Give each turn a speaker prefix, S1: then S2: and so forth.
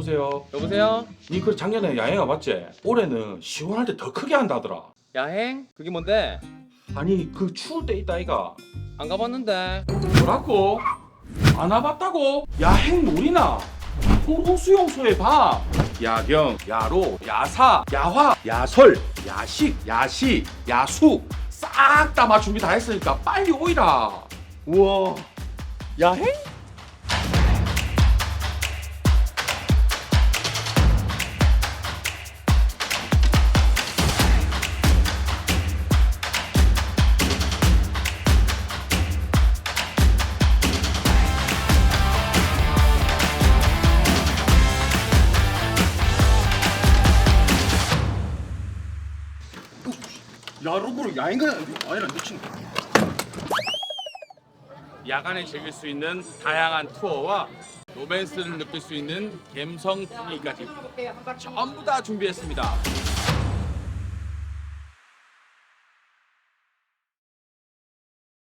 S1: 여보세요.
S2: 여보세요?
S1: 니 그 작년에 야행 와봤지? 올해는 시원할 때 더 크게 한다더라.
S2: 야행? 그게 뭔데?
S1: 아니 그 추울 때 있다 이가.
S2: 안 가봤는데
S1: 뭐라고? 안 와봤다고? 야행 놀이나 호수용소의 밤 야경, 야로, 야사, 야화, 야설, 야식, 야시, 야수 싹 다맞 준비 다 했으니까 빨리 오이라
S2: 우와 야행?
S3: 야로브로 야행 가야 아니라 미친
S1: 야간에 즐길 수 있는 다양한 투어와 로맨스를 느낄 수 있는 감성 분위기까지 전부 다 준비했습니다